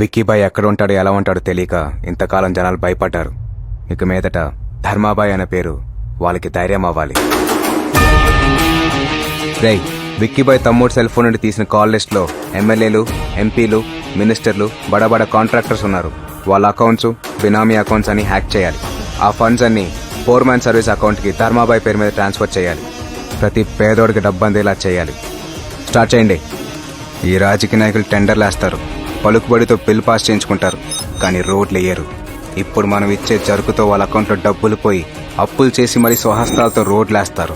విక్కీబాయ్ ఎక్కడ ఉంటాడో ఎలా ఉంటాడో తెలియక ఇంతకాలం జనాలు భయపడ్డారు. ఇక మీదట ధర్మాబాయ్ అనే పేరు వాళ్ళకి ధైర్యం అవ్వాలి. రై విక్కీబాయ్ తమ్ముడు సెల్ ఫోన్ నుండి తీసిన కాల్ లిస్ట్లో ఎమ్మెల్యేలు ఎంపీలు మినిస్టర్లు బడబడ కాంట్రాక్టర్స్ ఉన్నారు. వాళ్ళ అకౌంట్స్ బినామీ అకౌంట్స్ అని హ్యాక్ చేయాలి. ఆ ఫండ్స్ అన్ని ఫోర్ మ్యాన్ సర్వీస్ అకౌంట్కి ధర్మాబాయ్ పేరు మీద ట్రాన్స్ఫర్ చేయాలి. ప్రతి పేదోడికి డబ్బు అందేలా చేయాలి. స్టార్ట్ చేయండి. ఈ రాజకీయ నాయకులు టెండర్లు వేస్తారు పలుకుబడితో బిల్ పాస్ చేయించుకుంటారు. కానీ రోడ్లు వేయరు ఇప్పుడు మనం ఇచ్చే జరుకుతో వాళ్ళ అకౌంట్లో డబ్బులు పోయి అప్పులు చేసి మరీ స్వహస్తాలతో రోడ్లు వేస్తారు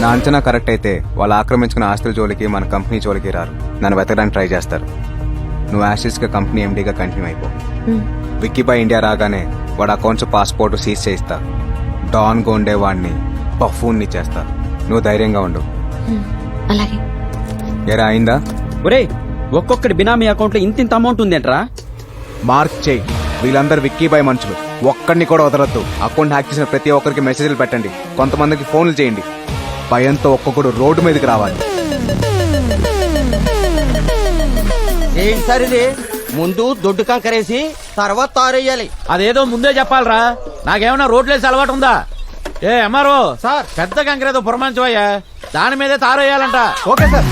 నా అంచనా కరెక్ట్ అయితే వాళ్ళు ఆక్రమించుకున్న ఆస్తుల జోలికి మన కంపెనీ జోలికి రారు. నన్ను వెతకడానికి ట్రై చేస్తారు. నువ్వు యాషిస్గా కంపెనీ ఎండీగా కంటిన్యూ అయిపో. విక్కీబాయ్ ఇండియా రాగానే వాడు అకౌంట్స్ పాస్పోర్ట్ సీజ్ చేయిస్తా. డాన్ గోండే వాడిని బఫూన్ని చేస్తా. నువ్వు ధైర్యంగా ఉండు. అలాగే. ఎరా అయిందా? ఒరే ఒక్కొక్కటి బినామీ అకౌంట్లో ఇంత ఇంత అమౌంట్ ఉందేంట్రా? మార్క్ చేయి. వీళ్ళందరూ విక్కీబాయ్ మనుషులు. ఒక్కడిని కూడా వదలొద్దు. అకౌంట్ హ్యాక్ చేసిన ప్రతి ఒక్కరికి మెసేజ్లు పెట్టండి. కొంతమందికి ఫోన్లు చేయండి. భయంతో ఒక్కొక్కడు రోడ్డు మీదకి రావాలి. ఏంటి సార్ ఇది ముందు దొడ్డు కంకరేసి తర్వాత తారేయాలి. అదేదో ముందే చెప్పాలరా. నాకేమన్నా రోడ్లేసి అలవాటు ఉందా? ఏ ఎంఆర్ఓ సార్. పెద్ద కంకరేదో పురమాంచవయ్యా దాని మీదే తారేయాలంట. Okay sir.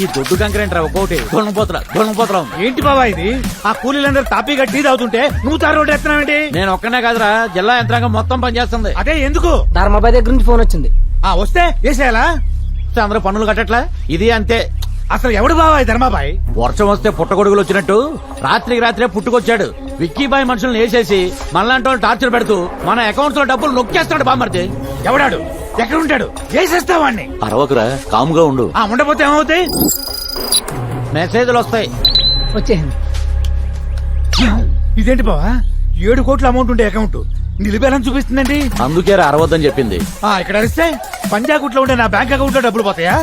ఈ దొడ్డు కంకరేంట్రా ఒక్కోటి? దొంగపోతురా దొంగపోతురా ఏంటి బాబా ఇది? ఆ కూలీలందరూ తాపీగా టీ తాగుతుంటే నువ్వు తారు రోడ్డు ఎత్తున్నావేంటి నేను ఒక్కనే కాదురా జిల్లా యంత్రాంగం మొత్తం పనిచేస్తుంది అదే ఎందుకు? ధర్మాబాయ్ దగ్గర నుంచి ఫోన్ వచ్చింది. ఆ వస్తే వేసేయాలా? అందరూ పన్నులు కట్టట్లా? ఇది అంతే. అసలు ఎవడు బాబా ఈ ధర్మాబాయ్? వర్షం వస్తే పుట్టగొడుగులు వచ్చినట్టు రాత్రికి రాత్రే పుట్టుకొచ్చాడు. విక్కీబాయ్ మనుషులను వేసేసి మనలాంటి వాళ్ళు టార్చర్ పెడుతూ మన అకౌంట్స్లో డబ్బులు నొక్కేస్తాడు బామర్ది. ఎవడాడు? ఎక్కడ ఉంటాడు వేసేస్తా వాడిని అరవకురా కాముగా ఉండు. ఆ ఉండపోతే ఏమవుతాయి? మెసేజ్లు వస్తాయి వచ్చేసింది ఇదేంటి బావా? ఏడు కోట్ల అమౌంట్ ఉండే అకౌంట్ నిలిపేయాలని చూపిస్తుందండి. అందుకే అరవద్దని చెప్పింది. ఆ ఇక్కడ అరిస్తే పంజాగుట్లో ఉండే నా బ్యాంక్ అకౌంట్లో డబ్బులు పోతాయా?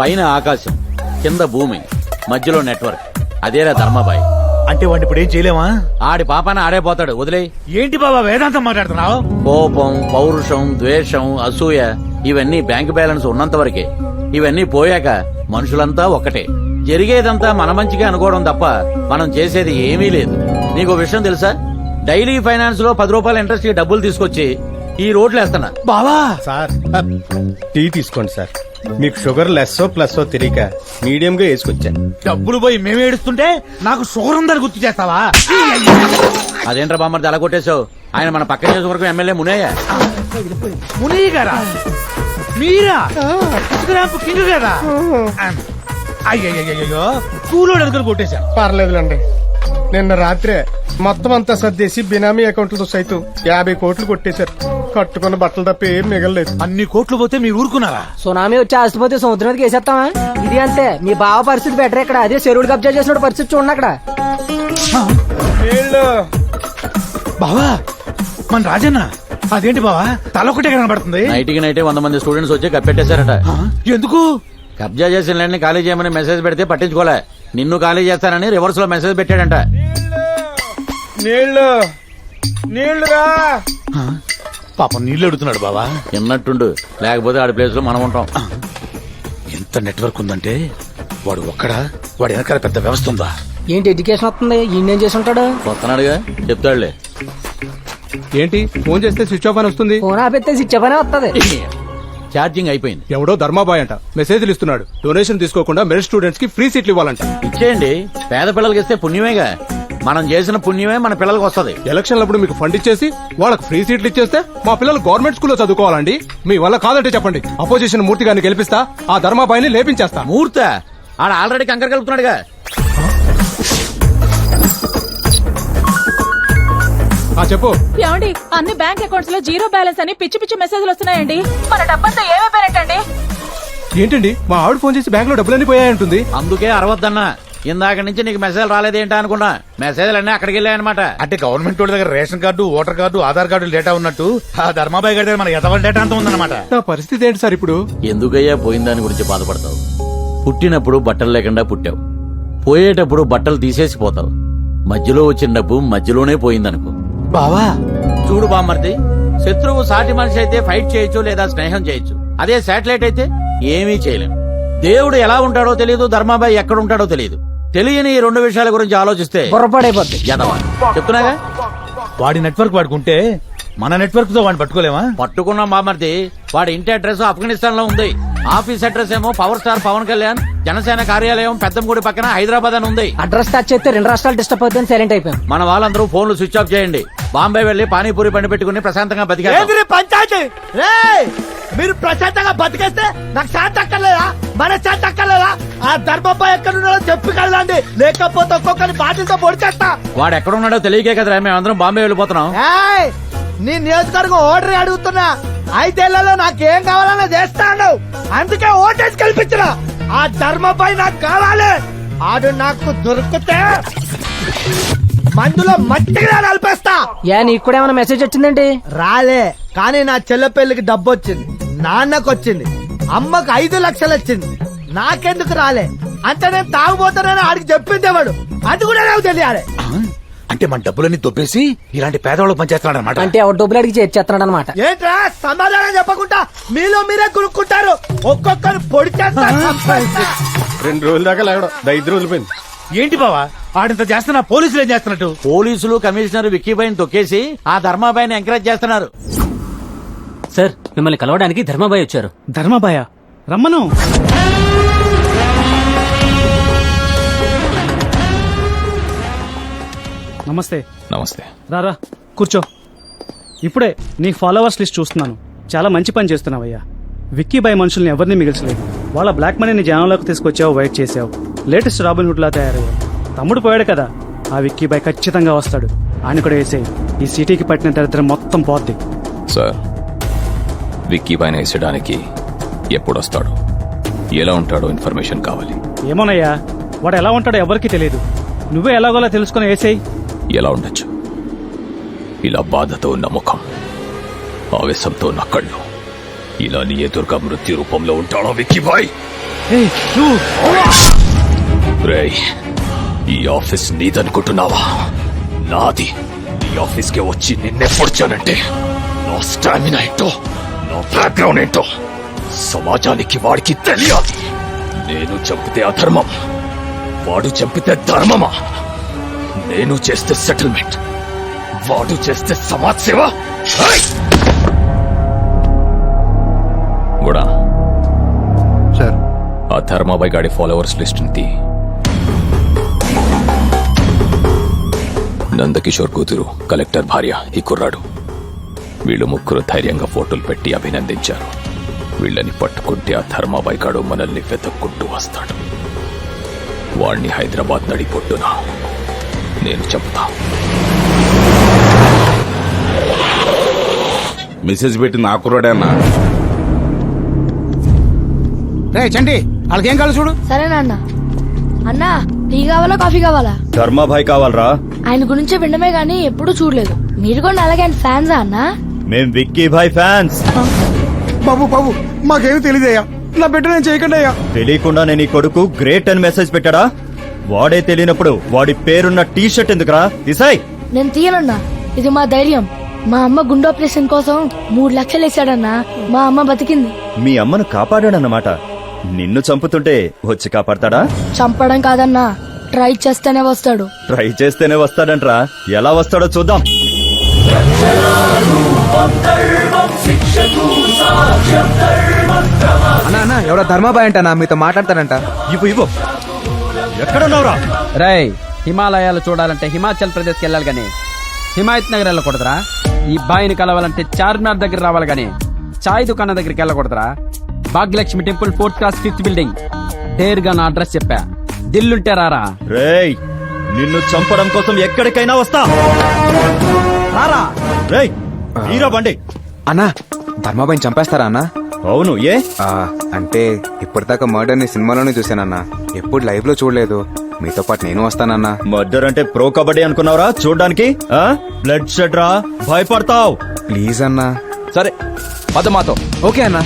పైన ఆకాశం కింద భూమి మధ్యలో నెట్వర్క్ అదేరా ధర్మాబాయ్. అంటే వాడిని ఇప్పుడు ఏం చేయలేమా? ఆడి పాపాన ఆడే పోతాడు. వదిలే ఏంటి బాబా వేదాంతం మాట్లాడుతున్నావు? కోపం పౌరుషం ద్వేషం అసూయ ఇవన్నీ బ్యాంక్ బ్యాలెన్స్ ఉన్నంత వరకే ఇవన్నీ పోయాక మనుషులంతా ఒక్కటే. జరిగేదంతా మన మంచిగా అనుకోవడం తప్ప మనం చేసేది ఏమీ లేదు. నీకు విషయం తెలుసా? డైలీ ఫైనాన్స్లో పది రూపాయల ఇంట్రెస్ట్కి డబ్బులు తీసుకొచ్చి ఈ రోడ్లు వేస్తున్నా బావా సార్ టీ తీసుకోండి సార్. మీకు షుగర్ లెస్సో ప్లస్సో తెలియక మీడియం గా వేసుకొచ్చాను డబ్బులు పోయి మేము ఏడుస్తుంటే నాకు షుగర్ ఉందని గుర్తు చేస్తావా? అదేంట్రా బామ్మర్ది అలా కొట్టేశావు? ఆయన మన పక్క నియోజకవర్గం ఎమ్మెల్యే మునయ్య. మునయ్య గారా? మీరా? కింగ్ గారా? అయ్యయ్యో కూలోడు కొట్టేశాను పర్లేదులండి. నిన్న రాత్రే మొత్తం అంతా సర్దేసి బినామీ అకౌంట్లతో సైతం యాభై కోట్లు కొట్టేశారు. కట్టుకున్న బట్టలు తప్ప ఏం మిగలలేదు. అన్ని కోట్లు పోతే మీరు ఊరుకున్నారా? సునామీ వచ్చి ఆస్తిపోతే సముద్రం మీదకి వేసేస్తామా? ఇది అంతే మీ బావ పరిస్థితి బెటర్ ఇక్కడ. అదే చెరువులు కబ్జా చేసిన పరిస్థితి చూడండి అక్కడ. బావా మన రాజన్న అదేంటి బావా? తల ఒకటే కనబడుతుంది. నైట్కి నైటే వంద మంది స్టూడెంట్స్ వచ్చి కప్పెట్టేశారట. ఎందుకు? కబ్జా చేసిన ల్యాండ్ని ఖాళీ చేయమని మెసేజ్ పెడితే పట్టించుకోలే. నిన్ను ఖాళీ చేస్తానని రివర్స్లో మెసేజ్ పెట్టాడంట. నీళ్ళు. నీళ్ళు రా. పాపం నీళ్ళు అడుగుతున్నాడు బావా. విన్నట్టుండు లేకపోతే ఆడి ప్లేస్లో మనం ఉంటాం. ఎంత నెట్వర్క్ ఉందంటే వాడు ఒక్కడా వాడి వెనకాల పెద్ద వ్యవస్థ ఉందా? ఏంటి ఎడ్యుకేషన్ వస్తుంది? ఈయన చేసి ఉంటాడు? వస్తున్నాడుగా. చెప్తాడులే. ఏంటి? ఫోన్ చేస్తే స్విచ్ ఆఫ్ అని వస్తుంది. ఫోన్ ఆపెత్తే ఇచ్చపనే వస్తుంది. ఛార్జింగ్ అయిపోయింది. ఎవడో ధర్మాబాయ్ అంట. మెసేజ్లు ఇస్తున్నాడు. డొనేషన్ తీసుకోకుండా మెరిట్ స్టూడెంట్స్కి ఫ్రీ సీట్లు ఇవ్వాలంట. ఇచ్చేయండి. పేద పిల్లలకి ఇస్తే పుణ్యమేగా. మనం చేసిన పుణ్యమే మన పిల్లలకి వస్తది. ఎలక్షన్లప్పుడు మీకు ఫండ్ ఇచ్చేసి వాళ్ళకి ఫ్రీ సీట్లు ఇచ్చేస్తే మా పిల్లలు గవర్నమెంట్ స్కూల్లో చదువుకోవాలండి. మీ వల్ల కాదంటే చెప్పండి. అపోజిషన్ మూర్తి గారిని గెలిపిస్తా ఆ ధర్మాబాయిని లేపించేస్తా. మూర్త? ఆడ ఆల్రెడీ కంకర కలుపుతున్నాడుగా. ఆ చెప్పు. ఏమండి అన్ని బ్యాంక్ అకౌంట్స్లో జీరో బ్యాలెన్స్ అని పిచ్చి పిచ్చి మెసేజ్లు వస్తున్నాయండి. మన డబ్బంతా ఏమైపోయినట్టండి? ఏంటండి మా ఆవిడ ఫోన్ చేసి బ్యాంక్లో డబ్బులన్నీ పోయాయంటుంది. అందుకే అరవద్దన్నా. ఇందాక నుంచి నీకు మెసేజ్ రాలేదేంటా అనుకున్నా? మెసేజ్లు అన్నీ అక్కడికి వెళ్ళాయన్నమాట. అంటే గవర్నమెంట్ వాళ్ళ దగ్గర ration card voter card Aadhaar card data ఉన్నట్టు ఆ ధర్మాబాయ్ గారి దగ్గర మన ఎతవల్ డేటా అంతా ఉందన్నమాట. నా పరిస్థితి ఏంటి సార్ ఇప్పుడు? ఎందుకయ్యా పోయిన దాని గురించి బాధపడతావు? పుట్టినప్పుడు బట్టలు లేకుండా పుట్టావు. పోయేటప్పుడు బట్టలు తీసేసి పోతావు. మధ్యలో వచ్చిన డబ్బు మధ్యలోనే పోయిందనుకో. బావా! చూడు బామ్మర్ది శత్రువు సాటి మనిషి అయితే ఫైట్ చేయొచ్చు లేదా స్నేహం చేయొచ్చు. అదే శాటిలైట్ అయితే ఏమీ చేయలేం. దేవుడు ఎలా ఉంటాడో తెలియదు ధర్మాబాయి ఎక్కడ ఉంటాడో తెలియదు తెలియని ఈ రెండు విషయాల గురించి ఆలోచిస్తే బుర్రపాడైపోద్ది. యదవ? చెప్తున్నాగా? వాడి నెట్వర్క్ వాడుకుంటే మన నెట్వర్క్తో వాడిని పట్టుకోలేమా? పట్టుకున్నాం బామర్ది వాడి ఇంటి అడ్రస్ ఆఫ్ఘనిస్తాన్లో ఉంది. ఆఫీస్ అడ్రస్ ఏమో పవర్ స్టార్ పవన్ కళ్యాణ్ జనసేన కార్యాలయం పెద్దంగుడి పక్కన హైదరాబాద్ అని ఉంది. అడ్రస్ టచ్ చేస్తే రెండు రాష్ట్రాలు డిస్టర్బ్ అవుతుంది సైలెంట్ అయిపోయాం. మన వాళ్ళందరూ ఫోన్లు స్విచ్ ఆఫ్ చేయండి. బాంబే వెళ్ళి పానీపూరి పండి పెట్టుకుని ప్రశాంతంగా బతికేద్దాం. పంచాయతీ? మీరు ప్రశాంతంగా బతికేస్తే నాకు శాంతి అక్కర్లేదా? మన శాంతి అక్కర్లేదా? ఆ ధర్మబాయ్ ఎక్కడున్నాడో చెప్పి కదండి లేకపోతే ఒక్కొక్కరి బాటిల్తో పొడిచేస్తా. వాడు ఎక్కడున్నాడో తెలియకే కదరా మేమందరం బాంబే వెళ్ళిపోతున్నాం. ఏయ్! నీ నియోజకవర్గం ఓటరీ అడుగుతున్నా. ఐదేళ్ళలో నాకేం కావాలన్నా చేస్తాను అందుకే ఓటేసి కల్పించిన ఆ ధర్మపై నాకు కావాలి. ఆడు నాకు దొరికితే మందులో మట్టిగా నలిపేస్తా. ఏ నీకు కూడా ఏమైనా మెసేజ్ వచ్చిందేంటి? రాలే కానీ నా చెల్ల పెళ్ళికి డబ్బు వచ్చింది. నాన్నకు వచ్చింది. అమ్మకు ఐదు లక్షలు వచ్చింది. నాకెందుకు రాలే? అంటే నేను తాగుపోతానని ఆడికి చెప్పిందేవాడు అది కూడా నాకు తెలియాలి. అంటే మన డబ్బులన్నీ దొబ్బేసి ఇలాంటి పేదవాళ్ళకి పనిచేస్తున్నాడు అనమాట అంటే ఎవరు డబ్బులు అడిగి చేర్చేస్తున్నాడు అనమాట ఏంట్రా? సమాధానం చెప్పకుండా మీలో మీరే కొనుక్కుంటారు ఒక్కొక్కరు పొడి. రెండు రోజుల దాకా లేవడం. ఐదు రోజులు పోయింది ఏంటి బావా? ఆడింత చేస్తున్నా పోలీసులు ఏం చేస్తున్నట్టు? పోలీసులు కమిషనర్ విక్కీబాయిని తొక్కేసి ఆ ధర్మాబాయిని ఎంకరేజ్ చేస్తున్నారు. సార్ మిమ్మల్ని కలవడానికి ధర్మాబాయ్ వచ్చారు. ధర్మాబాయ? రమ్మను. నమస్తే. నమస్తే. రారా కూర్చో. ఇప్పుడే నీ ఫాలోవర్స్ లిస్ట్ చూస్తున్నాను. చాలా మంచి పని చేస్తున్నావయ్యా. విక్కీ బాయ్ మనుషుల్ని ఎవరిని మిగిల్చలేదు. వాళ్ళ బ్లాక్ మనీని జనంలోకి తీసుకొచ్చావు వైట్ చేసావు లేటెస్ట్ రాబిన్ హుడ్ లా తయారయ్యావు. తమ్ముడు పోయాడు కదా. ఆ విక్కీ బాయ్ ఖచ్చితంగా వస్తాడు. ఆయన కూడా వేసేయి. ఈ సిటీకి పట్టిన దరిద్రం మొత్తం పోద్ది. సార్ విక్కీ పైన వేసడానికి ఎప్పుడొస్తాడు? ఎలా ఉంటాడో ఇన్ఫర్మేషన్ కావాలి. ఏమోనయ్యా వాడు ఎలా ఉంటాడో ఎవరికీ తెలియదు. నువ్వే ఎలాగోలా తెలుసుకుని వేసేయి. ఎలా ఉండొచ్చు? ఇలా బాధతో ఉన్న ముఖం ఆవేశంతో ఉన్న కళ్ళు ఇలా నీ ఎదురుగా మృత్యు రూపంలో ఉంటాడో విక్కీ బాయ్ రేయ్ ఈ ఆఫీస్ నీదనుకుంటున్నావా? నాది. ఈ ఆఫీస్కి వచ్చి నిన్నే పొడిచానంటే నా స్టామినా ఏంటో నా బ్యాక్గ్రౌండ్ ఏంటో సమాజానికి వాడికి తెలియాలి. నేను చంపితే అధర్మం వాడు చంపితే ధర్మమా? నేను చేస్తే సెటిల్మెంట్ వాడు చేస్తే సమాజ్ సేవ! కూడా సార్. ఆ ధర్మాబాయ్ గాడి ఫాలోవర్స్ లిస్ట్ తీ. నందకిషోర్ కూతురు కలెక్టర్ భార్య ఈ కుర్రాడు. వీళ్ళు ముగ్గురు ధైర్యంగా ఫోటోలు పెట్టి అభినందించారు. వీళ్ళని పట్టుకుంటే ఆ ధర్మాబాయ్ గాడు మనల్ని వెతక్కుంటూ వస్తాడు. వాణ్ణి హైదరాబాద్ నడిపొట్టున నేను చెప్తా. మెసేజ్ పెట్టి నా కుర్రాడే అన్నా. రే చండి వాళ్ళకేం కావాలి చూడు. సరేనా అన్న అన్నా టీ కావాలా కాఫీ కావాలా? ధర్మాభాయ్ కావాలరా? ఆయన గురించి వినమే గానీ ఎప్పుడూ చూడలేదు. మీరు కూడా అలాగే ఫ్యాన్సా అన్నా? మేం విక్కీ భాయ్ ఫ్యాన్స్. బాబు బాబు మాకేమీ తెలియదయ్యా నా బిడ్డ నేను చేయకుండా తెలియకుండా నేను ఈ కొడుకు గ్రేట్ అని మెసేజ్ పెట్టాడా? వాడే తెలియనప్పుడు వాడి పేరున్న టీ షర్ట్ ఎందుకురా? తీసాయ్. నేను తీయనన్నా. ఇది మా ధైర్యం. మా అమ్మ గుండె ఆపరేషన్ కోసం మూడు లక్షలు వేసాడన్నా మా అమ్మ బతికింది. మీ అమ్మను కాపాడాడన్నమాట. నిన్ను చంపుతుంటే వచ్చి కాపాడతాడా? చంపడం కాదన్నా. ట్రై చేస్తేనే వస్తాడు. ట్రై చేస్తేనే వస్తాడంట్రా. ఎలా వస్తాడో చూద్దాం. అన్నా అన్న ఎవడో ధర్మాబాయ్ అంటనా మీతో మాట్లాడతాడంట. ఇవ్వు ఇవ్వు. ఎక్కడున్నావురా? రై హిమాలయాలు చూడాలంటే హిమాచల్ ప్రదేశ్కి వెళ్ళాలి గానీ. హిమాయత్ నగర్ వెళ్ళకూడదురా. ఈ బాయిని కలవాలంటే చార్మినార్ దగ్గర రావాలి గానీ. చాయ్ దుకాణం దగ్గరికి వెళ్ళకూడదురా. Bhagyalakshmi temple fourth class fifth building. డేర్గా నా అడ్రస్ చెప్పా. దిల్లుంటే రారా. రేయ్ నిన్ను చంపడం కోసం ఎక్కడికైనా వస్తా. రారా. రేయ్ హీరో బండి. అన్నా ధర్మాబాయిని చంపేస్తారా అన్నా? అవును ఏ? ఆ, అంటే ఇప్పటిదాకా మర్డర్ని సినిమాలోనే చూశానన్నా. ఎప్పుడు లైవ్లో చూడలేదు. మీతో పాటు నేను వస్తానన్నా. మర్డర్ అంటే ప్రో కబడ్డీ అనుకున్నావురా? చూడడానికి? బ్లడ్ షెడ్ రా? భయపడతావు. ప్లీజ్ అన్నా. సరే పద మాతో. ఓకే అన్నా.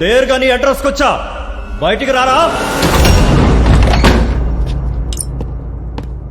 దేర్గా నీ అడ్రస్కి వచ్చా బయటికి రారా?